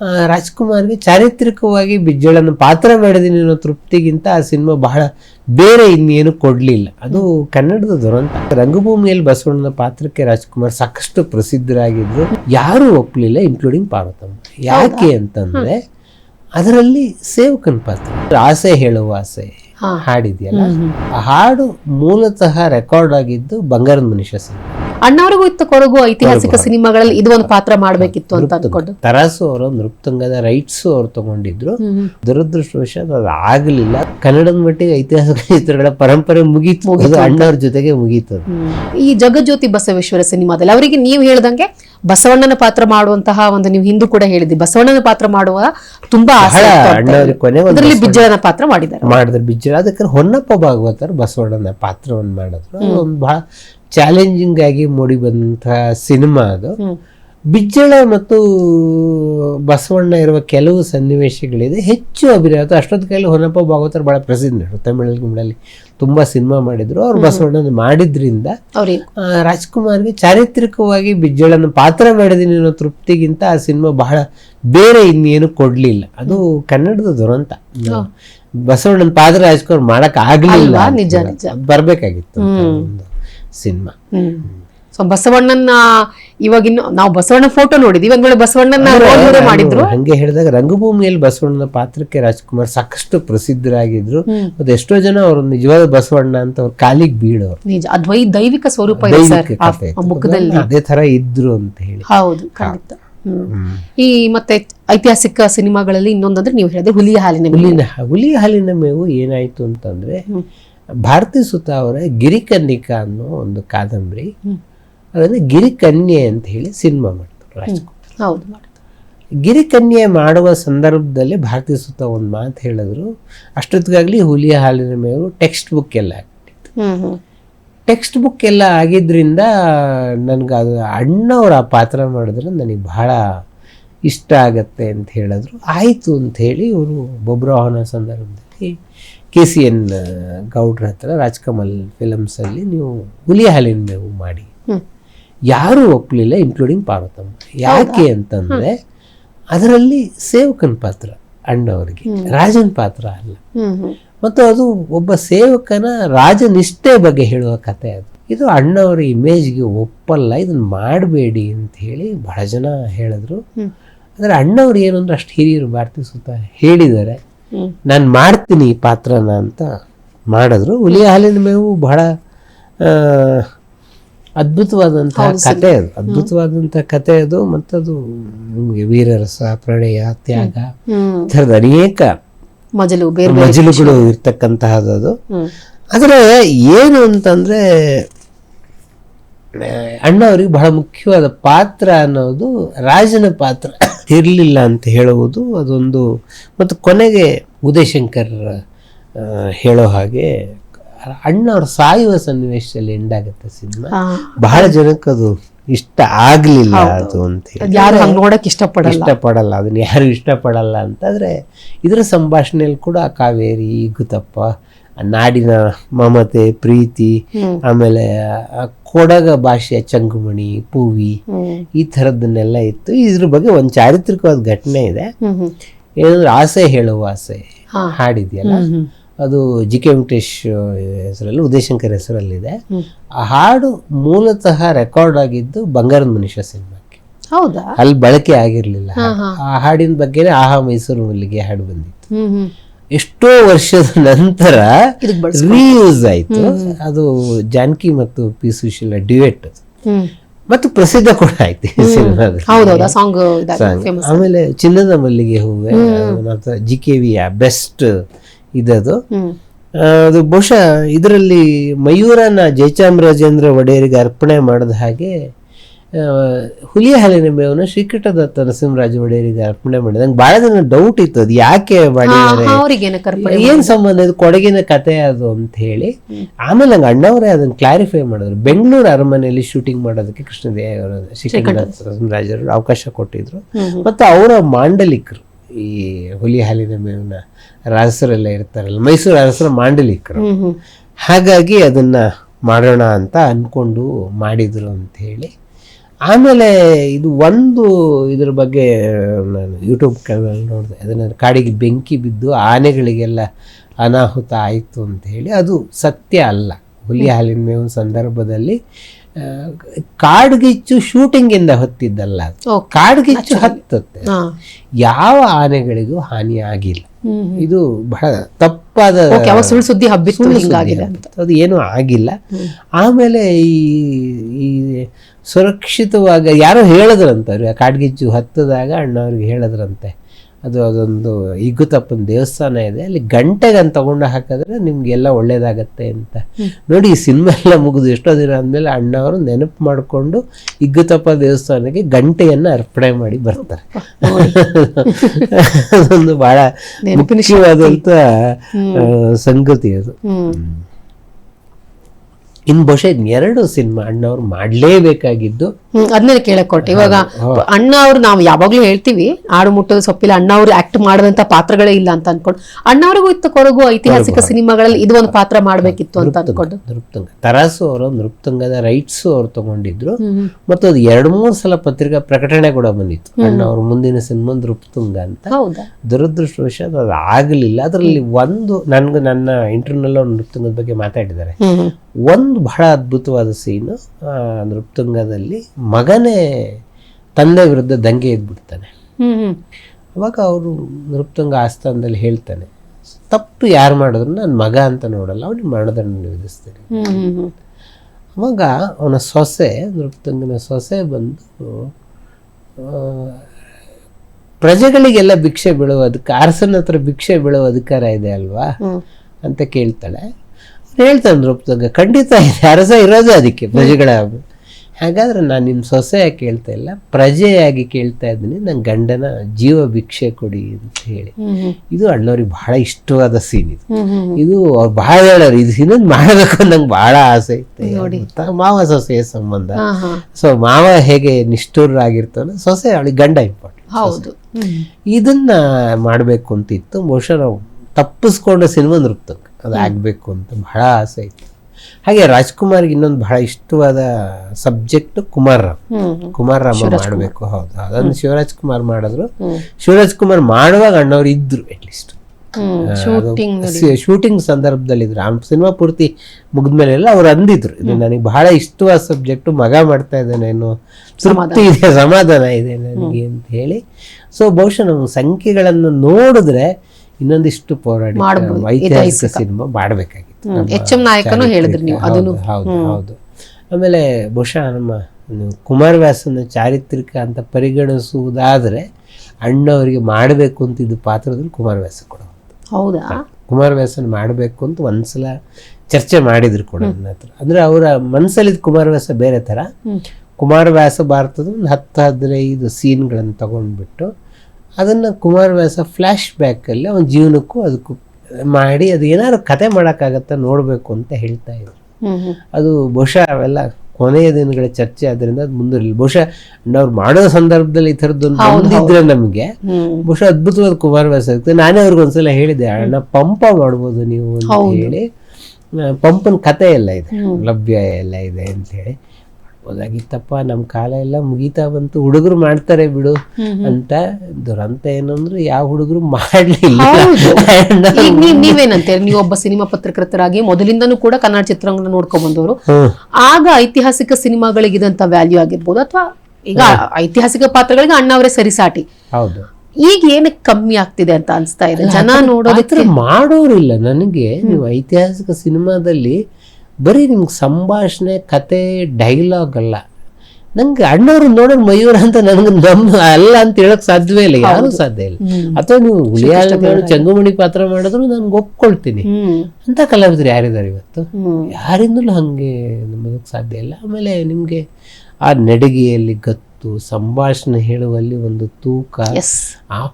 ಆ, ರಾಜ್ಕುಮಾರ್ಗೆ ಚಾರಿತ್ರಿಕವಾಗಿ ಬಿಜ್ಜಳನ್ನು ಪಾತ್ರ ಮಾಡಿದೀನಿ ಅನ್ನೋ ತೃಪ್ತಿಗಿಂತ ಆ ಸಿನಿಮಾ ಬಹಳ ಬೇರೆ ಇನ್ನೇನು ಕೊಡ್ಲಿಲ್ಲ. ಅದು ಕನ್ನಡದ ದುರಂತ. ರಂಗಭೂಮಿಯಲ್ಲಿ ಬಸವಣ್ಣನ ಪಾತ್ರಕ್ಕೆ ರಾಜ್ಕುಮಾರ್ ಸಾಕಷ್ಟು ಪ್ರಸಿದ್ಧರಾಗಿದ್ದರು ಯಾರು ಒಪ್ಪಲಿಲ್ಲ ಇನ್ಕ್ಲೂಡಿಂಗ್ ಪಾರ್ವತಮ್ಮ. ಯಾಕೆ ಅಂತಂದ್ರೆ ಅದರಲ್ಲಿ ಸೇವಕನ ಪಾತ್ರ. ಆಸೆ ಹೇಳುವ ಆಸೆ. ಹಾಡಿದೆಯಲ್ಲ? ಆ ಹಾಡು ಮೂಲತಃ ರೆಕಾರ್ಡ್ ಆಗಿದ್ದು ಬಂಗಾರದ ಮನುಷ್ಯ ಸಿನಿಮಾ. ಅಣ್ಣವ್ರಿಗೂ ಇತ್ತು ಕೊರಗು ಐತಿಹಾಸಿಕ ಸಿನಿಮಾಗಳಲ್ಲಿ ಇದು ಒಂದು ಪಾತ್ರ ಮಾಡಬೇಕಿತ್ತು ಅಂತ ಅನ್ಕೊಂಡು. ತರಾಸು ಅವರು ನೃಪ್ತಂಗದ ರೈಟ್ಸ್ ಅವರು ತಗೊಂಡಿದ್ರು. ದುರದೃಷ್ಟ ದುರದೃಷ್ಟವಶಾತ್ ಅದು ಆಗಲಿಲ್ಲ. ಕನ್ನಡದ ಮಟ್ಟಿಗೆ ಐತಿಹಾಸಿಕ ಚಿತ್ರಗಳ ಪರಂಪರೆ ಮುಗೀತು. ಅಣ್ಣವ್ರ ಜೊತೆಗೆ ಮುಗೀತು. ಈ ಜಗಜ್ಯೋತಿ ಬಸವೇಶ್ವರ ಸಿನಿಮಾದಲ್ಲಿ ಅವರಿಗೆ ನೀವು ಹೇಳ್ದಂಗೆ ಬಸವಣ್ಣನ ಪಾತ್ರ ಮಾಡುವಂತಹ ಒಂದು ನೀವು ಹಿಂದೂ ಕೂಡ ಹೇಳಿದ್ರಿ. ಬಸವಣ್ಣನ ಪಾತ್ರ ಮಾಡುವ ತುಂಬಾ ಆಸೆ ಇದರಲ್ಲಿ ಬಿಜ್ಜಳನ ಪಾತ್ರ ಮಾಡಿದ್ದಾರೆ. ಮಾಡಿದ್ರು. ಬಿಜ್ಜಳ. ಅದಕ್ಕೆ ಹೊನ್ನಪ್ಪ ಭಾಗವತರು ಬಸವಣ್ಣನ ಪಾತ್ರವನ್ನು ಮಾಡಿದ್ರು. ಒಂದು ಬಹಳ ಚಾಲೆಂಜಿಂಗ್ ಆಗಿ ಮೂಡಿ ಬಂದಂತಹ ಸಿನಿಮಾ ಅದು. ಬಿಜ್ಜಳ ಮತ್ತು ಬಸವಣ್ಣ ಇರುವ ಕೆಲವು ಸನ್ನಿವೇಶಗಳಿದೆ. ಹೆಚ್ಚು ಅಭಿನಯ. ಅಷ್ಟೊತ್ತು ಕೈಲಿ ಹೊನ್ನಪ್ಪ ಭಾಗವತರು ಬಹಳ ಪ್ರಸಿದ್ಧರು ತಮಿಳಲ್ಲಿ ತಮಿಳಲ್ಲಿ ಗಿಮಿಳಲ್ಲಿ ತುಂಬಾ ಸಿನಿಮಾ ಮಾಡಿದ್ರು. ಅವ್ರು ಬಸವಣ್ಣನ ಮಾಡಿದ್ರಿಂದ ಅವ್ರಿಗೆ. ರಾಜ್ಕುಮಾರ್ಗೆ ಚಾರಿತ್ರಿಕವಾಗಿ ಬಿಜ್ಜಳನ ಪಾತ್ರ ಮಾಡಿದೀನಿ ಅನ್ನೋ ತೃಪ್ತಿಗಿಂತ ಆ ಸಿನಿಮಾ ಬಹಳ ಬೇರೆ ಇನ್ನೇನು ಕೊಡ್ಲಿಲ್ಲ. ಅದು ಕನ್ನಡದ ದುರಂತ. ಬಸವಣ್ಣನ ಪಾತ್ರ ರಾಜ್ಕುಮಾರ್ ಮಾಡಕ್ ಆಗ್ಲಿಲ್ಲ ನಿಜ, ನಿಜ. ಅದ್ ಬರ್ಬೇಕಾಗಿತ್ತು ಸಿನಿಮಾ. ಸೊ ಬಸವಣ್ಣನ ಇವಾಗಿನ್ನು ನಾವು ಬಸವಣ್ಣ ಫೋಟೋ ನೋಡಿದೀವಿ. ಒಂದ್ ವೇಳೆ ಬಸವಣ್ಣನ ಮಾಡಿದ್ರು. ಹಂಗೆ ಹೇಳಿದಾಗ ರಂಗಭೂಮಿಯಲ್ಲಿ ಬಸವಣ್ಣನ ಪಾತ್ರಕ್ಕೆ ರಾಜ್ಕುಮಾರ್ ಸಾಕಷ್ಟು ಪ್ರಸಿದ್ಧರಾಗಿದ್ರು. ಮತ್ತೆ ಎಷ್ಟೋ ಜನ ಅವರು ನಿಜವಾದ ಬಸವಣ್ಣ ಅಂತ ಅವ್ರ ಕಾಲಿಗೆ ಬೀಳೋರು. ನಿಜ. ಅದ್ವೈ ದೈವಿಕ ಸ್ವರೂಪ. ಮುಖದಲ್ಲಿ. ಅದೇ ತರ ಇದ್ರು ಅಂತ ಹೇಳಿ. ಹೌದು ಖಂಡಿತ. ಈ ಮತ್ತೆ ಐತಿಹಾಸಿಕ ಸಿನಿಮಾಗಳಲ್ಲಿ ಇನ್ನೊಂದಂದ್ರೆ ನೀವು ಹೇಳಿದ್ರೆ ಹುಲಿಯ ಹಾಲಿನ ಹುಲಿಯ ಹುಲಿನ ಹುಲಿ ಹಾಲಿನ ಮೇವು ಏನಾಯ್ತು ಅಂತಂದ್ರೆ. ಭಾರತಿ ಸುತ ಅವರ ಗಿರಿಕನ್ನಿಕಾ ಅನ್ನೋ ಒಂದು ಕಾದಂಬರಿ. ಅದರಲ್ಲಿ ಅದನ್ನ ಗಿರಿಕನ್ಯೆ ಅಂತ ಹೇಳಿ ಸಿನಿಮಾ ಮಾಡ್ತಾರೆ ರಾಜ್ಕುಮಾರ್. ಹೌದು. ಮಾಡಿದ್ರು ಗಿರಿಕನ್ಯೆ ಮಾಡುವ ಸಂದರ್ಭದಲ್ಲಿ ಭಾರತಿ ಸುತ ಒಂದು ಮಾತು ಹೇಳಿದ್ರು ಅಷ್ಟೊತ್ತಿಗಾಗ್ಲಿ ಹುಲಿಯ ಹಾಲಿನ ಮೇಲೆ ಟೆಕ್ಸ್ಟ್ ಬುಕ್ ಎಲ್ಲ ಆಗ್ಬಿಟ್ಟಿತ್ತು. ಹ್ಮ್ ಟೆಕ್ಸ್ಟ್ ಬುಕ್ ಎಲ್ಲ ಆಗಿದ್ರಿಂದ ನನ್ಗೆ ಅದು ಅಣ್ಣವ್ರ ಆ ಪಾತ್ರ ಮಾಡಿದ್ರೆ ನನಗೆ ಬಹಳ ಇಷ್ಟ ಆಗತ್ತೆ ಅಂತ ಹೇಳಿದ್ರು. ಆಯಿತು ಅಂತ ಹೇಳಿ ಇವರು ಬೊಬ್ರಾಹನ ಸಂದರ್ಭದಲ್ಲಿ ಕೆ ಸಿ ಎನ್ ಗೌಡ್ರ ಹತ್ರ ರಾಜ್ಕಮಲ್ ಫಿಲಮ್ಸಲ್ಲಿ ನೀವು ಹುಲಿ ಹಾಲಿನ ಮೇವು ಮಾಡಿ. ಯಾರೂ ಒಪ್ಪಲಿಲ್ಲ ಇನ್ಕ್ಲೂಡಿಂಗ್ ಪಾರ್ವತಮ್ಮ. ಯಾಕೆ ಅಂತಂದ್ರೆ ಅದರಲ್ಲಿ ಸೇವಕನ ಪಾತ್ರ ಅಣ್ಣವರಿಗೆ. ರಾಜನ ಪಾತ್ರ ಅಲ್ಲ. ಮತ್ತು ಅದು ಒಬ್ಬ ಸೇವಕನ ರಾಜನಿಷ್ಠೆ ಬಗ್ಗೆ ಹೇಳುವ ಕತೆ ಅದು. ಇದು ಅಣ್ಣವರ ಇಮೇಜ್ಗೆ ಒಪ್ಪಲ್ಲ ಇದನ್ನ ಮಾಡಬೇಡಿ ಅಂತ ಹೇಳಿ ಬಹಳ ಜನ ಹೇಳಿದ್ರು. ಆದರೆ ಅಣ್ಣವ್ರು ಏನು ಅಂದ್ರೆ ಅಷ್ಟು ಹಿರಿಯರು ಸುತ್ತ ಹೇಳಿದ್ದಾರೆ ನಾನು ಮಾಡ್ತೀನಿ ಈ ಪಾತ್ರನ ಅಂತ ಮಾಡಿದ್ರು. ಹುಲಿ ಹಾಲಿನ ಮೇವು ಬಹಳ ಅದ್ಭುತವಾದಂಥ ಅದ್ಭುತವಾದಂತಹ ಕತೆ ಅದು. ಅದ್ಭುತವಾದಂಥ ಕತೆ ಅದು. ಮತ್ತದು ನಿಮಗೆ ವೀರರಸ ಪ್ರಣಯ ತ್ಯಾಗ ಥರದ ಅನೇಕ ಮಜಲು ಮಜಲುಗಳು ಇರ್ತಕ್ಕಂತಹದ್ದು ಆದರೆ ಏನು ಅಂತಂದ್ರೆ ಅಣ್ಣ ಅವ್ರಿಗೆ ಬಹಳ ಮುಖ್ಯವಾದ ಪಾತ್ರ ಅನ್ನೋದು ರಾಜನ ಪಾತ್ರ. ಇರಲಿಲ್ಲ ಅಂತ ಹೇಳುವುದು ಅದೊಂದು ಮತ್ತು ಕೊನೆಗೆ ಉದಯಶಂಕರ್ ಹೇಳೋ ಹಾಗೆ ಅಣ್ಣ ಅವ್ರು ಸಾಯುವ ಸನ್ನಿವೇಶದಲ್ಲಿ ಎಂಡಾಗತ್ತೆ ಸಿನಿಮಾ. ಬಹಳ ಜನಕ್ಕೆ ಅದು ಇಷ್ಟ ಆಗ್ಲಿಲ್ಲ ಅದು ಅಂತ ಯಾರು ನೋಡಕ್ ಇಷ್ಟಪಡಲ್ಲ. ಇಷ್ಟಪಡಲ್ಲ ಅದನ್ನ ಯಾರು ಇಷ್ಟಪಡಲ್ಲ ಅಂತಂದ್ರೆ ಇದರ ಸಂಭಾಷಣೆಯಲ್ಲಿ ಕೂಡ ಕಾವೇರಿ ಗುತಪ್ಪ ನಾಡಿನ ಮಮತೆ ಪ್ರೀತಿ ಆಮೇಲೆ ಕೊಡಗ ಭಾಷೆಯ ಚಂಗುಮಣಿ ಪೂವಿ ಈ ಥರದ್ದನ್ನೆಲ್ಲ ಇತ್ತು. ಇದ್ರ ಬಗ್ಗೆ ಒಂದು ಚಾರಿತ್ರಿಕವಾದ ಘಟನೆ ಇದೆ. ಏನಂದ್ರೆ ಆಸೆ ಹೇಳುವ ಆಸೆ. ಹಾಡಿದೆಯಲ್ಲ? ಅದು ಜಿ ಕೆ ವೆಂಕಟೇಶ್ ಹೆಸರಲ್ಲಿ ಉದಯಶಂಕರ್ ಹೆಸರಲ್ಲಿದೆ. ಆ ಹಾಡು ಮೂಲತಃ ರೆಕಾರ್ಡ್ ಆಗಿದ್ದು ಬಂಗಾರದ ಮನುಷ್ಯ ಸಿನಿಮಾಕ್ಕೆ. ಹೌದಾ? ಅಲ್ಲಿ ಬಳಕೆ ಆಗಿರ್ಲಿಲ್ಲ. ಆ ಹಾಡಿನ ಬಗ್ಗೆನೇ ಆಹಾ ಮೈಸೂರು ಮಲ್ಲಿಗೆ ಹಾಡು ಬಂದಿತ್ತು. ಎಷ್ಟೋ ವರ್ಷದ ನಂತರ ರೀಯೂಸ್ ಆಯ್ತು. ಅದು ಜಾನಕಿ ಮತ್ತು ಪಿ ಸುಶೀಲ ಡ್ಯುಯೆಟ್. ಹ್ಮ್. ಮತ್ತು ಪ್ರಸಿದ್ಧ ಕೂಡ ಆಯ್ತು ಸಿನಿಮಾದಲ್ಲಿ. ಸಾಂಗ್ ಆಮೇಲೆ ಚಿನ್ನದ ಮಲ್ಲಿಗೆ ಹೂವೆ ಜಿ ಕೆ ವಿ ಬೆಸ್ಟ್ ಇದದು. ಅದು ಬಹುಶಃ ಇದರಲ್ಲಿ ಮಯೂರನ ಜಯಚಾಮರಾಜೇಂದ್ರ ಒಡೆಯರಿಗೆ ಅರ್ಪಣೆ ಮಾಡಿದ ಹಾಗೆ ಹುಲಿಯ ಹಾಲಿನ ಮೇವನ್ನ ಶ್ರೀಕೃಷ್ಣದತ್ತ ನರಸಿಂಹರಾಜ ಒಡೆಯರಿಗೆ ಅರ್ಪಣೆ ಮಾಡಿದ. ನಂಗೆ ಭಾಳ ದಿನ ಡೌಟ್ ಇತ್ತು ಅದು ಯಾಕೆ ಮಾಡಿದ್ದಾರೆ ಏನ್ ಸಂಬಂಧ ಇದು? ಕೊಡಗಿನ ಕತೆ ಅದು ಅಂತ ಹೇಳಿ ಆಮೇಲೆ ನಂಗೆ ಅಣ್ಣವರೇ ಅದನ್ನ ಕ್ಲಾರಿಫೈ ಮಾಡಿದ್ರು. ಬೆಂಗಳೂರು ಅರಮನೆಯಲ್ಲಿ ಶೂಟಿಂಗ್ ಮಾಡೋದಕ್ಕೆ ಕೃಷ್ಣದೇವ ಶ್ರೀಕಂಠನಾಥ ನರಸಿಂಹರಾಜರು ಅವಕಾಶ ಕೊಟ್ಟಿದ್ರು. ಮತ್ತು ಅವರ ಮಾಂಡಲಿಕರು ಈ ಹುಲಿ ಹಾಲಿನ ಮೇವಿನ ರಾಜಸರೆಲ್ಲ ಇರ್ತಾರಲ್ಲ ಮೈಸೂರು ಅರಸರ ಮಾಂಡಲಿಕರು. ಹಾಗಾಗಿ ಅದನ್ನ ಮಾಡೋಣ ಅಂತ ಅನ್ಕೊಂಡು ಮಾಡಿದ್ರು ಅಂತ ಹೇಳಿ ಆಮೇಲೆ ಇದು ಒಂದು ಇದ್ರ ಬಗ್ಗೆ ನಾನು ಯೂಟ್ಯೂಬ್ ನೋಡಿದೆ. ಅದನ್ನು ಕಾಡಿಗೆ ಬೆಂಕಿ ಬಿದ್ದು ಆನೆಗಳಿಗೆಲ್ಲ ಅನಾಹುತ ಆಯಿತು ಅಂತ ಹೇಳಿ ಅದು ಸತ್ಯ ಅಲ್ಲ. ಹುಲಿ ಹಾಲಿನ ಮೇವು ಸಂದರ್ಭದಲ್ಲಿ ಕಾಡ್ಗಿಚ್ಚು ಶೂಟಿಂಗಿಂದ ಹೊತ್ತಿದ್ದಲ್ಲ ಕಾಡ್ಗಿಚ್ಚು ಹತ್ತುತ್ತೆ. ಯಾವ ಆನೆಗಳಿಗೂ ಹಾನಿ ಆಗಿಲ್ಲ. ಇದು ಬಹಳ ತಪ್ಪಾದ ಸುಳ್ಳು ಸುದ್ದಿ ಹಬ್ಬಿತ್ತು ಅದು ಏನೂ ಆಗಿಲ್ಲ. ಆಮೇಲೆ ಈ ಈ ಸುರಕ್ಷಿತವಾಗಿ ಯಾರೋ ಹೇಳಿದ್ರಂತೆ ಅವ್ರಿಗೆ ಆ ಕಾಡ್ಗಿಜ್ಜು ಹತ್ತದಾಗ ಅಣ್ಣವ್ರಿಗೆ ಹೇಳಿದ್ರಂತೆ. ಅದು ಅದೊಂದು ಇಗ್ಗುತಪ್ಪನ ದೇವಸ್ಥಾನ ಇದೆ ಅಲ್ಲಿ ಗಂಟೆಗೆ ಅಂತ ತಗೊಂಡು ಹಾಕಿದ್ರೆ ನಿಮಗೆಲ್ಲ ಒಳ್ಳೇದಾಗತ್ತೆ ಅಂತ. ನೋಡಿ ಈ ಸಿನಿಮಾ ಎಲ್ಲ ಮುಗಿದು ಎಷ್ಟೋ ದಿನ ಆದ್ಮೇಲೆ ಅಣ್ಣವರು ನೆನಪು ಮಾಡಿಕೊಂಡು ಇಗ್ಗುತಪ್ಪ ದೇವಸ್ಥಾನಕ್ಕೆ ಗಂಟೆಯನ್ನು ಅರ್ಪಣೆ ಮಾಡಿ ಬರ್ತಾರೆ. ಅದೊಂದು ಭಾಳ ಮುಖ್ಯವಾದಂಥ ಸಂಗತಿ ಅದು. ಇನ್ನು ಬಹುಶಃ ಇನ್ ಎರಡು ಸಿನಿಮಾ ಅಣ್ಣವ್ರು ಮಾಡಲೇಬೇಕಾಗಿದ್ದು ಅದನ್ನೇ ಕೇಳಕ್ ಕೊಟ್ಟೆ ಇವಾಗ ಅಣ್ಣ ಅವ್ರು ನಾವು ಯಾವಾಗ್ಲೂ ಹೇಳ್ತೀವಿ ಆಡು ಮುಟ್ಟದ ಸೊಪ್ಪಿಲ್ಲ ಅಣ್ಣ ಅವ್ರು ಆಕ್ಟ್ ಮಾಡದಂತ ಪಾತ್ರಗಳೇ ಇಲ್ಲ ಅಂತ ಅನ್ಕೊಂಡು ಅಣ್ಣ ಅವ್ರಿಗೂ ಇತ್ತು ಕೊರಗು ಐತಿಹಾಸಿಕ ಸಿನಿಮಾಗಳಲ್ಲಿ ಇದು ಒಂದು ಪಾತ್ರ ಮಾಡ್ಬೇಕಿತ್ತು ಅಂತ ಅನ್ಕೊಂಡು. ನೃಪ್ತುಂಗ. ತರಾಸು ಅವರು ನೃಪ್ತಂಗದ ರೈಟ್ಸ್ ಅವ್ರು ತಗೊಂಡಿದ್ರು. ಮತ್ತು ಅದು ಎರಡು ಮೂರು ಸಲ ಪತ್ರಿಕಾ ಪ್ರಕಟಣೆ ಕೂಡ ಬಂದಿತ್ತು. ಅಣ್ಣ ಅವ್ರ ಮುಂದಿನ ಸಿನಿಮಾ ನೃಪ್ತುಂಗ ಅಂತ. ದುರದೃಷ್ಟವಶಾತ್ ಅದು ಆಗಲಿಲ್ಲ. ಅದರಲ್ಲಿ ಒಂದು ನನ್ಗೆ ನನ್ನ ಇಂಟರ್ನಲ್ ಅವ್ರು ನೃಪ್ತುಂಗದ ಬಗ್ಗೆ ಮಾತಾಡಿದ್ದಾರೆ. ಒಂದು ಬಹಳ ಅದ್ಭುತವಾದ ಸೀನು ನೃಪ್ತುಂಗದಲ್ಲಿ ಮಗನೇ ತಂದೆ ವಿರುದ್ಧ ದಂಗೆ ಎದ್ಬಿಡ್ತಾನೆ. ಹ್ಮ್ ಅವಾಗ ಅವರು ನೃಪ್ತಂಗ ಆಸ್ಥಾನದಲ್ಲಿ ಹೇಳ್ತಾನೆ ತಪ್ಪು ಯಾರು ಮಾಡಿದ್ರು ನನ್ನ ಮಗ ಅಂತ ನೋಡಲ್ಲ ಅವನಿಗೆ ಮರಣದಂಡ ವಿಧಿಸ್ತೀನಿ. ಅವಾಗ ಅವನ ಸೊಸೆ ನೃಪ್ತಂಗನ ಸೊಸೆ ಬಂದು ಪ್ರಜೆಗಳಿಗೆಲ್ಲ ಭಿಕ್ಷೆ ಬೀಳುವ ಅದಕ್ಕೆ ಅರಸನ ಹತ್ರ ಭಿಕ್ಷೆ ಬೀಳುವ ಅಧಿಕಾರ ಇದೆ ಅಲ್ವಾ? ಅಂತ ಕೇಳ್ತಾಳೆ. ಹೇಳ್ತಾನೆ ನೃಪ್ತಂಗ ಖಂಡಿತ ಇದೆ ಅರಸ ಇರೋದು ಅದಕ್ಕೆ ಪ್ರಜೆಗಳ ಹಾಗಾದ್ರೆ ನಾನು ನಿಮ್ಮ ಸೊಸೆಯಾಗಿ ಕೇಳ್ತಾ ಇಲ್ಲ ಪ್ರಜೆಯಾಗಿ ಕೇಳ್ತಾ ಇದ್ದೀನಿ ನನ್ನ ಗಂಡನ ಜೀವ ಭಿಕ್ಷೆ ಕೊಡಿ ಅಂತ ಹೇಳಿ. ಇದು ಅಣ್ಣವ್ರಿಗೆ ಬಹಳ ಇಷ್ಟವಾದ ಸೀನ್ ಇದು. ಇದು ಅವ್ರು ಬಹಳ ಹೇಳೋರು ಇದು ಇನ್ನೊಂದು ಮಾಡಬೇಕು ನಂಗೆ ಬಹಳ ಆಸೆ ಇತ್ತು. ಮಾವ ಸೊಸೆಯ ಸಂಬಂಧ. ಸೊ ಮಾವ ಹೇಗೆ ನಿಷ್ಠುರರಾಗಿರ್ತಾನೋ ಸೊಸೆ ಅವಳಿಗೆ ಗಂಡ ಇಂಪಾರ್ಟೆಂಟ್ ಹೌದು. ಇದನ್ನ ಮಾಡಬೇಕು ಅಂತ ಇತ್ತು. ಬಹುಶಃ ನಾವು ತಪ್ಪಿಸ್ಕೊಂಡ ಸಿನಿಮಾ ನೃತ್ಯಕ್ಕೆ. ಅದು ಆಗಬೇಕು ಅಂತ ಬಹಳ ಆಸೆ ಇತ್ತು. ಹಾಗೆ ರಾಜ್ಕುಮಾರ್ಗೆ ಇನ್ನೊಂದು ಬಹಳ ಇಷ್ಟವಾದ ಸಬ್ಜೆಕ್ಟ್ ಕುಮಾರ್ ರಾಮ್. ಕುಮಾರ್ ರಾಮ ಮಾಡಬೇಕು ಹೌದು. ಅದನ್ನು ಶಿವರಾಜ್ ಕುಮಾರ್ ಮಾಡಿದ್ರು. ಶಿವರಾಜ್ ಕುಮಾರ್ ಮಾಡುವಾಗ ಅಣ್ಣವ್ರು ಇದ್ರು ಅಟ್ಲೀಸ್ಟ್ ಶೂಟಿಂಗ್ ಸಂದರ್ಭದಲ್ಲಿ ಇದ್ರು ಆ ಸಿನಿಮಾ ಪೂರ್ತಿ ಮುಗಿದ್ಮೇಲೆಲ್ಲ ಅವ್ರು ಅಂದಿದ್ರು. ಇದು ನನಗೆ ಬಹಳ ಇಷ್ಟವಾದ ಸಬ್ಜೆಕ್ಟ್ ಮಗ ಮಾಡ್ತಾ ಇದ್ದಾನೆ ಅನ್ನೋ ತೃಪ್ತಿ ಇದೆ ಸಮಾಧಾನ ಇದೆ ನನಗೆ ಅಂತ ಹೇಳಿ. ಸೊ ಬಹುಶಃ ನಾವು ಸಂಖ್ಯೆಗಳನ್ನು ನೋಡಿದ್ರೆ ಇನ್ನೊಂದಿಷ್ಟು ಮಾಡ್ಬೋದು. ಐತಿಹಾಸಿಕ ಸಿನಿಮಾ ಮಾಡಬೇಕಾಗಿತ್ತು ಎಚ್ ಎಂ ನಾಯಕನು ಹೇಳಿದ್ರಿ ನೀವು ಅದನ್ನು. ಹೌದು ಆಮೇಲೆ ಬಹುಶಃ ನಮ್ಮ ಕುಮಾರ ವ್ಯಾಸನ ಚಾರಿತ್ರಿಕ ಅಂತ ಪರಿಗಣಿಸುವುದಾದ್ರೆ ಅಣ್ಣವರಿಗೆ ಮಾಡಬೇಕು ಅಂತ ಇದು ಪಾತ್ರದಲ್ಲಿ ಕುಮಾರವ್ಯಾಸ ಕೂಡ. ಹೌದಾ? ಕುಮಾರವ್ಯಾಸನ ಮಾಡಬೇಕು ಅಂತ ಒಂದ್ಸಲ ಚರ್ಚೆ ಮಾಡಿದ್ರು ಕೂಡ ನನ್ನ ಹತ್ರ. ಅಂದ್ರೆ ಅವರ ಮನಸ್ಸಲ್ಲಿ ಕುಮಾರವ್ಯಾಸ ಬೇರೆ ಥರ. ಕುಮಾರ ವ್ಯಾಸ ಭಾರತದ ಒಂದು ಹತ್ತು ಹದಿನೈದು ಸೀನ್ಗಳನ್ನು ತಗೊಂಡ್ಬಿಟ್ಟು ಅದನ್ನು ಕುಮಾರವ್ಯಾಸ ಫ್ಲ್ಯಾಶ್ ಬ್ಯಾಕಲ್ಲಿ ಅವನ ಜೀವನಕ್ಕೂ ಅದಕ್ಕೂ ಮಾಡಿ ಅದು ಏನಾದ್ರು ಕತೆ ಮಾಡೋಕ್ಕಾಗತ್ತಾ ನೋಡಬೇಕು ಅಂತ ಹೇಳ್ತಾ ಇದ್ರು. ಅದು ಬಹುಶಃ ಅವೆಲ್ಲ ಕೊನೆಯ ದಿನಗಳ ಚರ್ಚೆ ಆದ್ರಿಂದ ಅದು ಮುಂದುವರಿಲ್ಲ ಬಹುಶಃ ನಾವು ಮಾಡೋ ಸಂದರ್ಭದಲ್ಲಿ ಈ ಥರದ್ದು ಬಂದಿದ್ರೆ ನಮಗೆ. ಬಹುಶಃ ಅದ್ಭುತವಾದ ಕುಮಾರವ್ಯಾಸ ಆಗ್ತದೆ. ನಾನೇ ಅವ್ರಿಗೆ ಒಂದ್ಸಲ ಹೇಳಿದೆ ಅಣ್ಣ ಪಂಪ ಮಾಡ್ಬೋದು ನೀವು ಅಂತ ಹೇಳಿ. ಪಂಪನ್ ಪಂಪನ ಕತೆ ಎಲ್ಲ ಇದೆ ಲಭ್ಯ ಎಲ್ಲ ಇದೆ ಅಂತ ಹೇಳಿ. ಮಾಡ್ಬೋದಾಗಿತ್ತಪ್ಪ ನಮ್ಮ ಕಾಲ ಎಲ್ಲ ಮುಗಿತಾ ಬಂತು ಹುಡುಗರು ಮಾಡ್ತಾರೆ ಬಿಡು ಅಂತ ದುರಂತ ಏನಂದ್ರೆ ಯಾವ ಹುಡುಗರು ಮಾಡ್ಲಿಲ್ಲ. ನೀವೇನಂತೀರಿ? ನೀವು ಒಬ್ಬ ಸಿನಿಮಾ ಪತ್ರಕರ್ತರಾಗಿ ಮೊದಲಿಂದನೂ ಕೂಡ ಕನ್ನಡ ಚಿತ್ರರಂಗನ ನೋಡ್ಕೊಂಡ್ ಬಂದವರು ಆಗ ಐತಿಹಾಸಿಕ ಸಿನಿಮಾಗಳಿಗೆ ಇದಂತ ವ್ಯಾಲ್ಯೂ ಆಗಿರ್ಬೋದು ಅಥವಾ ಈಗ ಐತಿಹಾಸಿಕ ಪಾತ್ರಗಳಿಗೆ ಅಣ್ಣ ಅವರೇ ಸರಿಸಾಟಿ ಹೌದು. ಈಗ ಏನಕ್ಕೆ ಕಮ್ಮಿ ಆಗ್ತಿದೆ ಅಂತ ಅನ್ಸ್ತಾ ಇದೆ? ಜನ ನೋಡೋದಕ್ಕೆ ಮಾಡೋರಿಲ್ಲ ನನಗೆ. ನೀವು ಐತಿಹಾಸಿಕ ಸಿನಿಮಾದಲ್ಲಿ ಬರೀ ನಿಮ್ಗೆ ಸಂಭಾಷಣೆ ಕತೆ ಡೈಲಾಗ್ ಅಲ್ಲ. ನಂಗೆ ಅಣ್ಣವ್ರು ನೋಡೋರು ಮಯೂರ ಅಂತ ನನಗೆ ನಮ್ಮ ಅಲ್ಲ ಅಂತ ಹೇಳಕ್ ಸಾಧ್ಯವೇ ಇಲ್ಲ ಯಾರು ಸಾಧ್ಯ ಇಲ್ಲ. ಅಥವಾ ನೀವು ಹುಲಿಯಾಳ ಚಂಗುಮಣಿ ಪಾತ್ರ ಮಾಡಿದ್ರು ನಾನು ಒಪ್ಕೊಳ್ತೀನಿ. ಅಂತ ಕಲಾವಿದರು ಯಾರಿದ್ದಾರೆ ಇವತ್ತು? ಯಾರಿಂದ ಯಾರಿಂದಲೂ ಹಾಗೆ ನಂಬೋದಕ್ಕೆ ಸಾಧ್ಯ ಇಲ್ಲ. ಆಮೇಲೆ ನಿಮಗೆ ಆ ನಡಿಗೆಯಲ್ಲಿ ಗತ್ತು ಸಂಭಾಷಣೆ ಹೇಳುವಲ್ಲಿ ಒಂದು ತೂಕ ಆ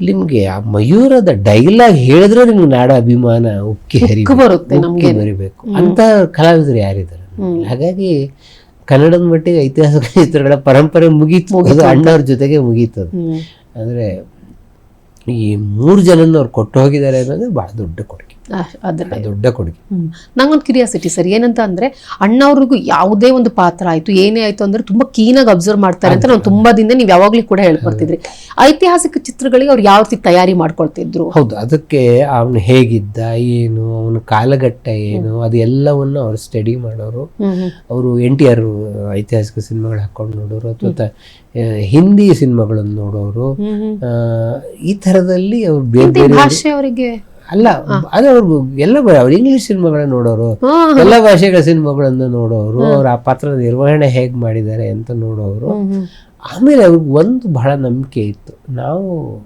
ನಿಮ್ಗೆ ಆ ಮಯೂರದ ಡೈಲಾಗ್ ಹೇಳಿದ್ರೆ ನಿಮ್ಗೆ ನಾಡ ಅಭಿಮಾನ ಉಕ್ಕಿ ಹರಿ ಬರುತ್ತೆ ನಮಗೆ ಬರಿಬೇಕು. ಅಂತ ಕಲಾವಿದರು ಯಾರಿದ್ದಾರೆ? ಹಾಗಾಗಿ ಕನ್ನಡದ ಮಟ್ಟಿಗೆ ಐತಿಹಾಸಿಕ ಚಿತ್ರಗಳ ಪರಂಪರೆ ಮುಗೀತು. ಅದು ಅಣ್ಣವ್ರ ಜೊತೆಗೆ ಮುಗೀತು ಅಂದರೆ ಈ ಮೂರು ಜನನ ಅವ್ರು ಕೊಟ್ಟು ಹೋಗಿದ್ದಾರೆ ಅನ್ನೋದು ಬಹಳ ದೊಡ್ಡ ಕೊಡುಗೆ. ಅದನ್ನೇ. ದೊಡ್ಡ ಕೊಡುಗೆ. ನಂಗೊಂದು ಕ್ಯೂರಿಯಾಸಿಟಿ ಸರ್ ಏನಂತ ಅಂದ್ರೆ ಅಣ್ಣವ್ರಿಗೂ ಯಾವುದೇ ಒಂದು ಪಾತ್ರ ಆಯ್ತು ಏನೇ ಆಯ್ತು ಅಂದ್ರೆ ತುಂಬಾ ಕೀನಾಗಿ ಅಬ್ಸರ್ವ್ ಮಾಡ್ತಾರೆ ಅಂತ ನಾವು ತುಂಬಾ ದಿನ ನೀವು ಯಾವಾಗ್ಲೂ ಕೂಡ ಹೇಳ್ಕೊಡ್ತಿದ್ರಿ. ಐತಿಹಾಸಿಕ ಚಿತ್ರಗಳಿಗೆ ಅವ್ರು ಯಾವ ರೀತಿ ತಯಾರಿ ಮಾಡ್ಕೊಳ್ತಿದ್ರು? ಹೌದು ಅದಕ್ಕೆ ಅವನು ಹೇಗಿದ್ದ ಏನು ಅವನ ಕಾಲಘಟ್ಟ ಏನು ಅದೆಲ್ಲವನ್ನು ಅವ್ರು ಸ್ಟಡಿ ಮಾಡೋರು. ಅವರು ಎನ್ ಟಿ ಆರ್ ಐತಿಹಾಸಿಕ ಸಿನಿಮಾಗಳು ಹಾಕೊಂಡು ನೋಡೋರು ಅಥವಾ ಹಿಂದಿ ಸಿನಿಮಾಗಳನ್ನು ನೋಡೋರು. ಈ ತರದಲ್ಲಿ ಅವ್ರು ಬೇರೆ ಬೇರೆ ಭಾಷೆ ಅವರಿಗೆ ಅಲ್ಲ ಅದು ಅವ್ರ ಎಲ್ಲ ಅವ್ರು ಇಂಗ್ಲಿಷ್ ಸಿನಿಮಾಗಳನ್ನ ನೋಡೋರು ಎಲ್ಲ ಭಾಷೆಗಳ ಸಿನಿಮಾಗಳನ್ನ ನೋಡೋರು ಅವ್ರ ಆ ಪಾತ್ರ ನಿರ್ವಹಣೆ ಹೇಗ್ ಮಾಡಿದ್ದಾರೆ ಅಂತ ನೋಡೋರು. ಆಮೇಲೆ ಅವ್ರಿಗೆ ಒಂದು ಬಹಳ ನಂಬಿಕೆ ಇತ್ತು. ನಾವು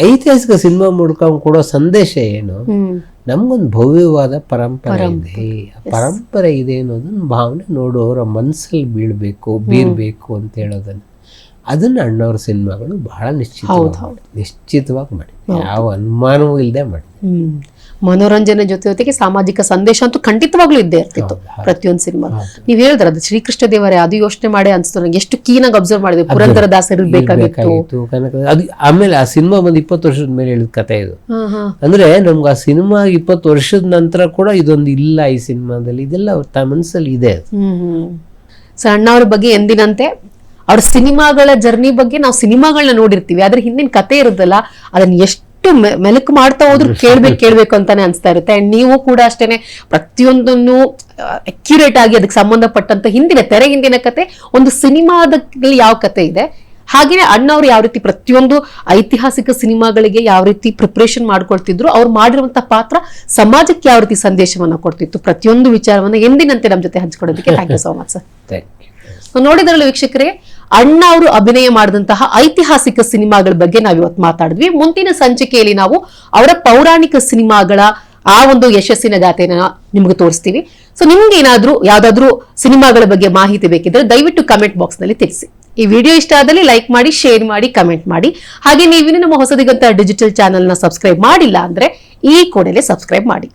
ಐತಿಹಾಸಿಕ ಸಿನಿಮಾ ಮೂಲಕ ಕೊಡೋ ಸಂದೇಶ ಏನು? ನಮ್ಗೊಂದು ಭವ್ಯವಾದ ಪರಂಪರೆ ಇದೆ. ಆ ಪರಂಪರೆ ಇದೆ ಅನ್ನೋದನ್ನ ಭಾವನೆ ನೋಡೋರ ಮನಸ್ಸಲ್ಲಿ ಬೀಳ್ಬೇಕು ಬೀರ್ಬೇಕು ಅಂತ ಹೇಳೋದನ್ನ. ಅದನ್ನ ಅಣ್ಣವ್ರ ಸಿನಿಮಾಗಳು ಬಹಳ ನಿಶ್ಚಿತ ನಿಶ್ಚಿತವಾಗಿ ಮಾಡಿ ಯಾವ ಅನುಮಾನವೂ ಇಲ್ಲದೆ ಮಾಡಿ ಮನೋರಂಜನೆ ಜೊತೆ ಜೊತೆಗೆ ಸಾಮಾಜಿಕ ಸಂದೇಶ ಅಂತೂ ಖಂಡಿತವಾಗ್ಲೂ ಇದ್ದೇ ಇರ್ತಿತ್ತು ಪ್ರತಿಯೊಂದು ಸಿನಿಮಾ. ನೀವ್ ಹೇಳಿದ್ರ ಅದು ಶ್ರೀಕೃಷ್ಣ ದೇವರೇ ಅದು ಯೋಚನೆ ಮಾಡಿ ಅನ್ಸ್ತು ನಂಗೆ. ಎಷ್ಟು ಕೀನಾಗಿ ಅಬ್ಸರ್ವ್ ಮಾಡಿದ್ವಿ. ಪುರಂದರ ದಾಸರು ಬೇಕಾಗಿತ್ತು ಬೇಕಾಗಿತ್ತು ಕನಕ ಅದು ಆಮೇಲೆ ಆ ಸಿನಿಮಾ ಬಂದು ಇಪ್ಪತ್ತು ವರ್ಷದ ಮೇಲೆ ಹೇಳಿದ ಕತೆ ಇದು. ಅಂದ್ರೆ ನಮ್ಗೆ ಆ ಸಿನಿಮಾ ಇಪ್ಪತ್ತು ವರ್ಷದ ನಂತರ ಕೂಡ ಇದೊಂದು ಇಲ್ಲ ಈ ಸಿನಿಮಾದಲ್ಲಿ. ಇದೆಲ್ಲ ಅವ್ರ ತ ಮನಸ್ಸಲ್ಲಿ ಇದೆ ಸೊ ಅಣ್ಣವ್ರ ಬಗ್ಗೆ ಎಂದಿನಂತೆ? ಅವ್ರ ಸಿನಿಮಾಗಳ ಜರ್ನಿ ಬಗ್ಗೆ ನಾವು ಸಿನಿಮಾಗಳನ್ನ ನೋಡಿರ್ತೀವಿ. ಅದ್ರ ಹಿಂದಿನ ಕತೆ ಇರುದಲ್ಲ ಅದನ್ನ ಎಷ್ಟು ಮೆಲುಕು ಮಾಡ್ತಾ ಹೋದ್ರು ಕೇಳ್ಬೇಕು ಕೇಳ್ಬೇಕು ಅಂತಾನೆ ಅನ್ಸ್ತಾ ಇರುತ್ತೆ. ಅಂಡ್ ನೀವು ಕೂಡ ಅಷ್ಟೇನೆ ಪ್ರತಿಯೊಂದನ್ನು ಅಕ್ಯುರೇಟ್ ಆಗಿ ಅದಕ್ಕೆ ಸಂಬಂಧಪಟ್ಟಂತ ಹಿಂದಿನ ತೆರೆ ಹಿಂದಿನ ಕತೆ ಒಂದು ಸಿನಿಮಾದಲ್ಲಿ ಯಾವ ಕತೆ ಇದೆ ಹಾಗೇನೆ ಅಣ್ಣವ್ರು ಯಾವ ರೀತಿ ಪ್ರತಿಯೊಂದು ಐತಿಹಾಸಿಕ ಸಿನಿಮಾಗಳಿಗೆ ಯಾವ ರೀತಿ ಪ್ರಿಪ್ರೇಷನ್ ಮಾಡ್ಕೊಳ್ತಿದ್ರು ಅವ್ರು ಮಾಡಿರುವಂತ ಪಾತ್ರ ಸಮಾಜಕ್ಕೆ ಯಾವ ರೀತಿ ಸಂದೇಶವನ್ನ ಕೊಡ್ತಿತ್ತು ಪ್ರತಿಯೊಂದು ವಿಚಾರವನ್ನ ಎಂದಿನಂತೆ ನಮ್ಮ ಜೊತೆ ಹಂಚ್ಕೊಡೋದಕ್ಕೆ thank you so much sir. ನೋಡಿದ್ರಲ್ಲ ವೀಕ್ಷಕರೇ ಅಣ್ಣ ಅವರು ಅಭಿನಯ ಮಾಡಿದಂತಹ ಐತಿಹಾಸಿಕ ಸಿನಿಮಾಗಳ ಬಗ್ಗೆ ನಾವು ಇವತ್ತು ಮಾತಾಡಿದ್ವಿ. ಮುಂದಿನ ಸಂಚಿಕೆಯಲ್ಲಿ ನಾವು ಅವರ ಪೌರಾಣಿಕ ಸಿನಿಮಾಗಳ ಆ ಒಂದು ಯಶಸ್ಸಿನ ಗಾಥೆನ ನಿಮ್ಗೆ ತೋರಿಸ್ತೀವಿ ಸೊ ನಿಮ್ಗೆ ಏನಾದ್ರೂ ಯಾವ್ದಾದ್ರು ಸಿನಿಮಾಗಳ ಬಗ್ಗೆ ಮಾಹಿತಿ ಬೇಕಿದ್ರೆ ದಯವಿಟ್ಟು ಕಮೆಂಟ್ ಬಾಕ್ಸ್ನಲ್ಲಿ ತಿಳಿಸಿ. ಈ ವಿಡಿಯೋ ಇಷ್ಟ ಆದಲ್ಲಿ ಲೈಕ್ ಮಾಡಿ ಶೇರ್ ಮಾಡಿ ಕಮೆಂಟ್ ಮಾಡಿ. ಹಾಗೆ ನೀವಿನ ನಮ್ಮ ಹೊಸದಿಗಂತ ಡಿಜಿಟಲ್ ಚಾನೆಲ್ನ ಸಬ್ಸ್ಕ್ರೈಬ್ ಮಾಡಿಲ್ಲ ಅಂದ್ರೆ ಈ ಕೂಡಲೇ ಸಬ್ಸ್ಕ್ರೈಬ್ ಮಾಡಿ.